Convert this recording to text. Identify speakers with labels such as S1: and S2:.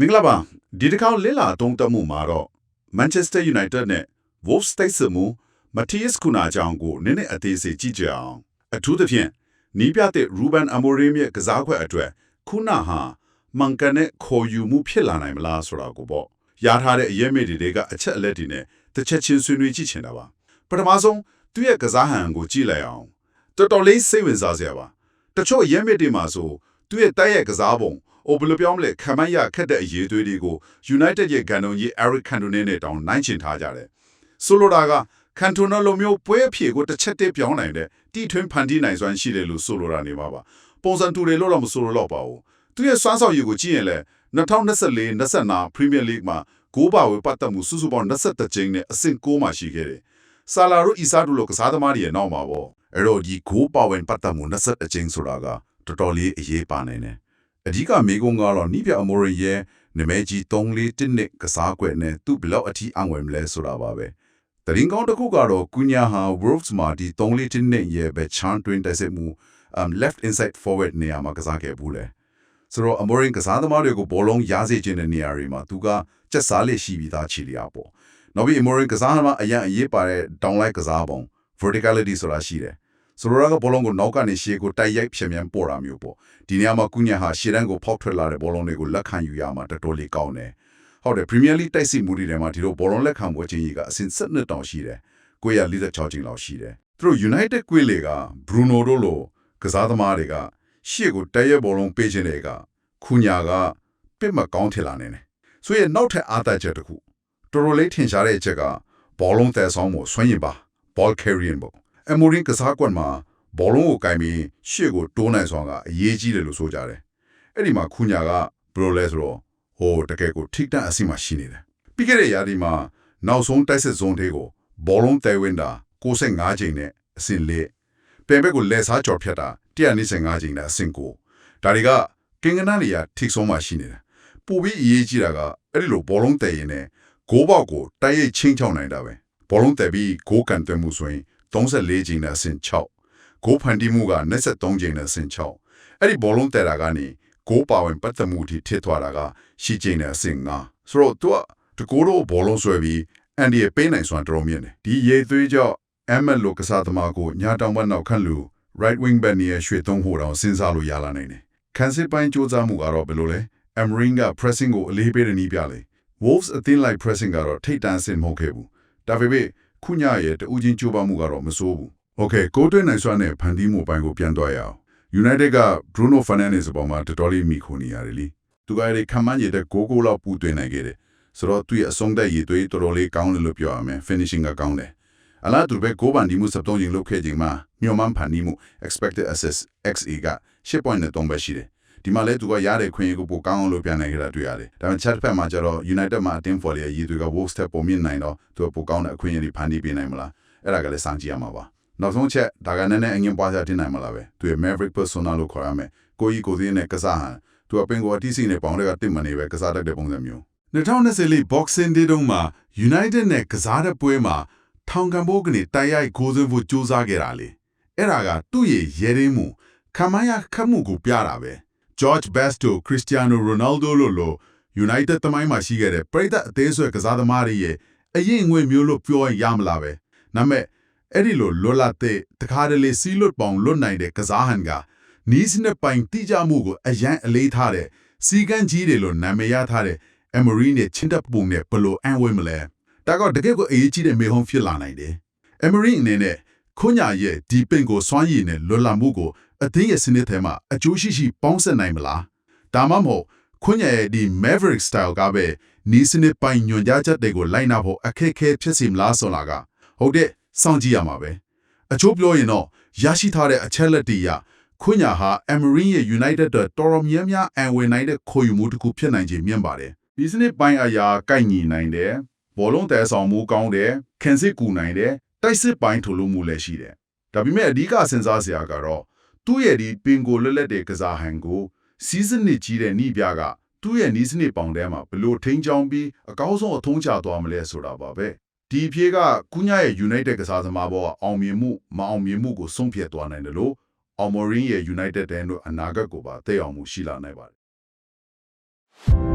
S1: မင်္ဂလာပါဒီတစ်ခေါက်လစ်လာအသုံးသပ်မှုမှာတော့ Manchester United နဲ့ Wolves တိုက်စစ်မှု Matthias Cunha အကြောင်းကိုနည်းနည်းအသေးစိတ်ကြည့်ကြအောင်အထူးသဖြင့်နီးပြတဲ့ Ruben Amorim ရဲ့ကစားကွက်အတွက် Cunha ဟာမှန်ကန်တဲ့ခေါ်ယူမှုဖြစ်လာနိုင်မလားဆိုတာကိုပေါ့ရထားတဲ့အရေးမေးတွေတွေကအချက်အလက်တွေနဲ့တစ်ချက်ချင်းဆွေးနွေးကြည့်ချင်တာပါပထမဆုံးသူ့ရဲ့ကစားဟန်ကိုကြည့်လိုက်အောင်တော်တော်လေးစိတ်ဝင်စားစရာပါတချို့အရေးမေးတွေမှာဆိုသူ့ရဲ့တိုက်ရဲ့ကစားပုံ။ အိုဘယ်လိုပြောမလဲခံမရခက်တဲ့အရေးသွေးတွေကို United ရဲ့ကန်တုံကြီး Eric Cantona နဲ့တောင်းနိုင်ချင်ထားကြတယ်။ဆိုလိုတာက Cantona လိုမျိုးပွဲအဖြေကိုတစ်ချက်တည်းပြောင်းနိုင်တဲ့တီထွင်းဖန်တီးနိုင်စွမ်းရှိတယ်လို့ဆိုလိုတာနေပါပါ။ပုံစံတူတယ်လို့တော့မဆိုလိုတော့ပါဘူး။သူရဲ့စွမ်းဆောင်ရည်ကိုကြည့်ရင်လည်း2024-25 Premier League မှာဂိုးပါဝယ်ပတ်သက်မှုစုစုပေါင်း23ကြိမ်နဲ့အဆင့်6မှာရှိခဲ့တယ်။ဆာလာရိုအီဆာဒူလိုကစားသမားတွေရဲ့နောက်မှာပေါ့။အဲ့တော့ဒီဂိုးပါဝင်ပတ်သက်မှု21ကြိမ်ဆိုတာကတော်တော်လေးအရေးပါနေတယ် အဓိကမေကုံကတော့နိပြအမိုရီရဲ့နမဲကြီး3-4တစ်နှစ်ကစားကွက်နဲ့သူ့ဘလောက်အထိအံ့ဝင်မလဲဆိုတာပါပဲတရင်ကောင်းတစ်ခုကတော့ကုညာဟာ Wolves မှာဒီ3-4တစ်နှစ်ရဲ့ပဲ chant twin တိုက်စစ်မှု um left inside forward နေရာမှာကစားခဲ့ဘူးလေဆိုတော့အမိုရင်ကစားသမားတွေကိုဘောလုံးရားစေခြင်းတဲ့နေရာတွေမှာသူကစက်စားလက်ရှိပြီးသားချီလျာပေါ့နောက်ပြီးအမိုရင်ကစားသမားအရင်အရေးပါတဲ့ down line ကစားပုံ verticality ဆိုတာရှိတယ် ဆိုတော့ကဘောလုံးကိုနောက်ကနေရှေ့ကိုတိုက်ရိုက်ဖြည့်မြန်ပို့တာမျိုးပေါ့ဒီနေရာမှာကုညာဟာရှေ့တန်းကိုဖောက်ထွက်လာတဲ့ဘောလုံးတွေကိုလက်ခံယူရမှာတော်တော်လေးကောင်းတယ်ဟုတ်တယ်ပရီးမီးယားလိတိုက်စစ်မှုတွေထဲမှာဒီလိုဘောလုံးလက်ခံပွဲချင်းကြီးကအဆင့်7နှစ်တောင်ရှိတယ်ကိုရ46ချိန်လောက်ရှိတယ်သူတို့ United ကွေးလေက Bruno တို့လိုကစားသမားတွေကရှေ့ကိုတိုက်ရိုက်ဘောလုံးပေးခြင်းတွေကခုညာကပစ်မကောင်းထင်လာနေတယ်ဆိုရင်နောက်ထပ်အားသာချက်တစ်ခုတော်တော်လေးထင်ရှားတဲ့အချက်ကဘောလုံးသယ်ဆောင်မှုဆွမ်းရင်ပါ ball carrying ပေါ့ အမိုရင်ကစားကွက်မှာဘောလုံးကိုကင်ပြီးရှေ့ကိုတိုးနိုင်ဆောင်ကအရေးကြီးတယ်လို့ဆိုကြတယ်။အဲ့ဒီမှာခုညာကဘယ်လိုလဲဆိုတော့ဟိုတကယ်ကိုထိတန့်အစီမှာရှိနေတယ်။ပြီးခဲ့တဲ့ရာသီမှာနောက်ဆုံးတိုက်စစ်ဇုံတွေကိုဘောလုံးတဲဝင်တာ65ချိန်နဲ့အဆင့်၄ပင်ဘက်ကိုလက်စားကြော်ဖြတ်တာ125ချိန်နဲ့အဆင့်9ဒါတွေကကင်ကနာလီယာထိဆုံးမှရှိနေတယ်။ပူပြီးအရေးကြီးတာကအဲ့ဒီလိုဘောလုံးတဲရင်နဲ့ဂိုးပေါက်ကိုတိုက်ရိုက်ချင်းချောင်းနိုင်တာပဲ။ဘောလုံးတဲပြီးဂိုးကန်သွင်းမှုဆိုရင် 34ချိန်နဲ့အဆင့်6ဂိုးဖန်တီးမှုက23ချိန်နဲ့အဆင့်6အဲ့ဒီဘောလုံးတဲတာကနေဂိုးပါဝင်ပတ်သက်မှုထိထစ်သွားတာကရှိချိန်နဲ့အဆင့်9ဆိုတော့သူကတကိုးတော့ဘောလုံးဆွဲပြီးအန်ဒီရဲ့ပေးနိုင်စွမ်းတော်တော်မြင့်တယ်ဒီရေသွေးကြောင့်အမက်လိုကစားသမားကိုညာတောင်ဘက်နောက်ခန့်လူ right wing back နေရရွှေသုံးဖို့တောင်စဉ်းစားလို့ရလာနိုင်တယ်ခံစစ်ပိုင်းစူးစမ်းမှုကတော့ဘယ်လိုလဲ Amrin က pressing ကိုအလေးပေးတဲ့နည်းပြလေ Wolves အသင်းလိုက် pressing ကတော့ထိတ်တန့်ဆင်မဟုတ်ခဲ့ဘူးဒါပေမဲ့ ခုညရဲ့တူးချင်းကြိုးပမ်းမှုကတော့မစိုးဘူး။ Okay ကိုတွင်းနိုင်စွမ်းနဲ့ဖန်တီးမှုပိုင်းကိုပြန်သွားရအောင် United က Bruno Fernandes ပေါ်မှာတော်တော်လေးမိခိုနေရတယ်လीသူကလည်းခံမှန်းရတဲ့6 goal လောက်ပူသွင်းနိုင်ခဲ့တယ်ဆိုတော့သူ့ရဲ့အဆုံးသက်ရည်သွေးတော်တော်လေးကောင်းတယ်လို့ပြောရမယ် finishing ကကောင်းတယ်အလားတူပဲကိုပန်ဒီမှု73ချိန်လုပ်ခဲ့ချိန်မှာညွန်မှန်းဖန်တီးမှု expected assist XA က8.3ပဲရှိတယ် ဒီမှာလဲသူကရတဲ့ခွင့်ရကိုပိုကောင်းအောင်လုပ်ပြနိုင်ခဲ့တာတွေ့ရတယ်။ဒါပေမဲ့ chat ဖက်မှာကျတော့ United မှာအတင်း for ရဲ့ရည်သူက Wolves တက်ပုံမြင့်နိုင်တော့သူကပိုကောင်းတဲ့အခွင့်အရေးတွေဖန်တီးပေးနိုင်မလား။အဲ့ဒါကလည်းစောင့်ကြည့်ရမှာပါ။နောက်ဆုံးချက်ဒါကနည်းနည်းအငင်းပွားစားတင်နိုင်မလားပဲ။သူရဲ့ Maverick persona လို့ခေါ်ရမယ်။ကိုကြီးကိုသေးနဲ့ကစားဟန်သူကပင်ကိုအတိစီနဲ့ပေါင်းတဲ့ကတစ်မနေပဲကစားတတ်တဲ့ပုံစံမျိုး။2020လေး Boxing Day တုန်းမှာ United နဲ့ကစားတဲ့ပွဲမှာထောင်ကန်ဘိုးကနေတိုက်ရိုက်ဂိုးသွင်းဖို့ကြိုးစားခဲ့တာလေ။အဲ့ဒါကသူ့ရဲ့ရဲရင်းမှုခံမရခတ်မှုကိုပြတာပဲ။ George Best တို့ Cristiano Ronaldo လို့လို့ United တမိုင်းမှာရှိခဲ့တဲ့ပရိသတ်အသေးဆွဲကစားသမားတွေရဲ့အရင်ငွေမျိုးလို့ပြောရင်ရမလားပဲ။ဒါမဲ့အဲ့ဒီလိုလွတ်လပ်တဲ့တခါတလေစီးလွတ်ပေါင်လွတ်နိုင်တဲ့ကစားဟန်ကနီးစနစ်ပိုင်တိကျမှုကိုအရန်အလေးထားတဲ့စီကန်းကြီးတွေလို့နာမည်ရထားတဲ့ Emery နဲ့ချင်းတပ်ပုံနဲ့ဘလို့အံ့ဝဲမလဲ။ဒါကတကယ်ကိုအရေးကြီးတဲ့မေဟုံးဖြစ်လာနိုင်တယ်။ Emery အနေနဲ့ခွညာရဲ့ဒီပင်ကိုစွမ်းရည်နဲ့လွတ်လပ်မှုကို အသင်းရဲ့စနစ်ထဲမှာအကျိုးရှိရှိပေါင်းစပ်နိုင်မလားဒါမှမဟုတ်ခွင့်ရရဲ့ဒီ Maverick style ကပဲနီးစနစ်ပိုင်းညွန်ကြားချက်တွေကိုလိုက်နာဖို့အခက်အခဲဖြစ်စီမလားဆိုတာကဟုတ်တဲ့စောင့်ကြည့်ရမှာပဲအချို့ပြောရင်တော့ရရှိထားတဲ့အချက်လက်တွေရခွင့်ရဟာ Emery ရဲ့ United တော်တော်များများအံဝင်နိုင်တဲ့ခေါ်ယူမှုတစ်ခုဖြစ်နိုင်ခြင်းမြင်ပါတယ်ဒီစနစ်ပိုင်းအရာကိုက်ညီနိုင်တယ်ဘောလုံးတဲဆောင်မှုကောင်းတယ်ခန်းစစ်ကူနိုင်တယ်တိုက်စစ်ပိုင်းထူလို့မှုလည်းရှိတယ်ဒါပေမဲ့အဓိကစဉ်းစားစရာကတော့ သူ့ရဲ့ဒီပင်ကိုလွတ်လပ်တဲ့ကစားဟန်ကိုစီးစနစ်ကြီးတဲ့နှိပြကသူ့ရဲ့နီးစနစ်ပေါင်ထဲမှာဘလို့ထိန်းချောင်းပြီးအကောင်းဆုံးအထုံးချသွားမလဲဆိုတာပါပဲဒီအဖြေကကုညရဲ့ United ကစားသမားဘောအောင်မြင်မှုမအောင်မြင်မှုကိုဆုံးဖြတ်သွားနိုင်တယ်လို့အောင်မော်ရင်ရဲ့ United တဲ့တို့အနာဂတ်ကိုပါသိအောင်မှုရှိလာနိုင်ပါတယ်